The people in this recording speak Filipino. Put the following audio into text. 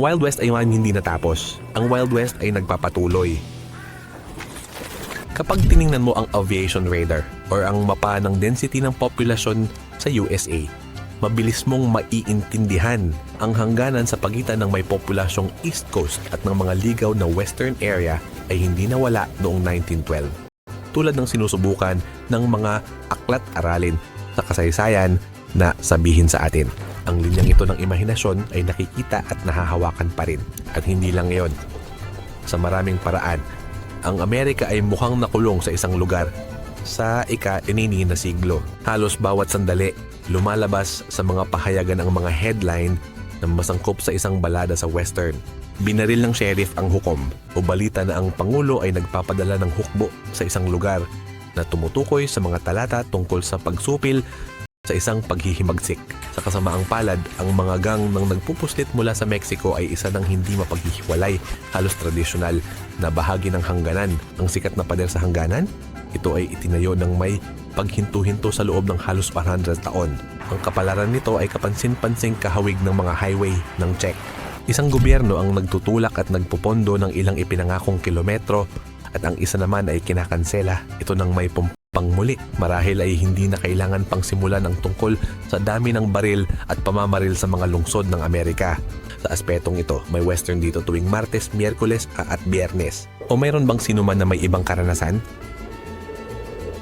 Ang Wild West ay man hindi natapos. Ang Wild West ay nagpapatuloy. Kapag tiningnan mo ang aviation radar or ang mapa ng density ng populasyon sa USA, mabilis mong maiintindihan ang hangganan sa pagitan ng may populasyong East Coast at ng mga ligaw na Western area ay hindi nawala noong 1912. Tulad ng sinusubukan ng mga aklat-aralin sa kasaysayan na sabihin sa atin. Ang linyang ito ng imahinasyon ay nakikita at nahahawakan pa rin. At hindi lang ngayon. Sa maraming paraan, ang Amerika ay mukhang nakulong sa isang lugar sa ika-inini na siglo. Halos bawat sandali, lumalabas sa mga pahayagan ang mga headline na masangkop sa isang balada sa Western. Binaril ng sheriff ang hukom o balita na ang Pangulo ay nagpapadala ng hukbo sa isang lugar na tumutukoy sa mga talata tungkol sa pagsupil sa isang paghihimagsik. Sa kasamaang palad, ang mga gang ng nagpupuslit mula sa Mexico ay isa ng hindi mapaghihiwalay, halos tradisyonal na bahagi ng hangganan. Ang sikat na pader sa hangganan, ito ay itinayo ng may paghinto-hinto sa loob ng halos 100 taon. Ang kapalaran nito ay kapansin-pansing kahawig ng mga highway ng Czech. Isang gobyerno ang nagtutulak at nagpupondo ng ilang ipinangakong kilometro at ang isa naman ay kinakansela. Ito nang may pangmuli. Marahil ay hindi na kailangan pang simulan ang tungkol sa dami ng baril at pamamaril sa mga lungsod ng Amerika. Sa aspetong ito, may western dito tuwing Martes, Miyerkules at Biyernes. O mayroon bang sinuman na may ibang karanasan?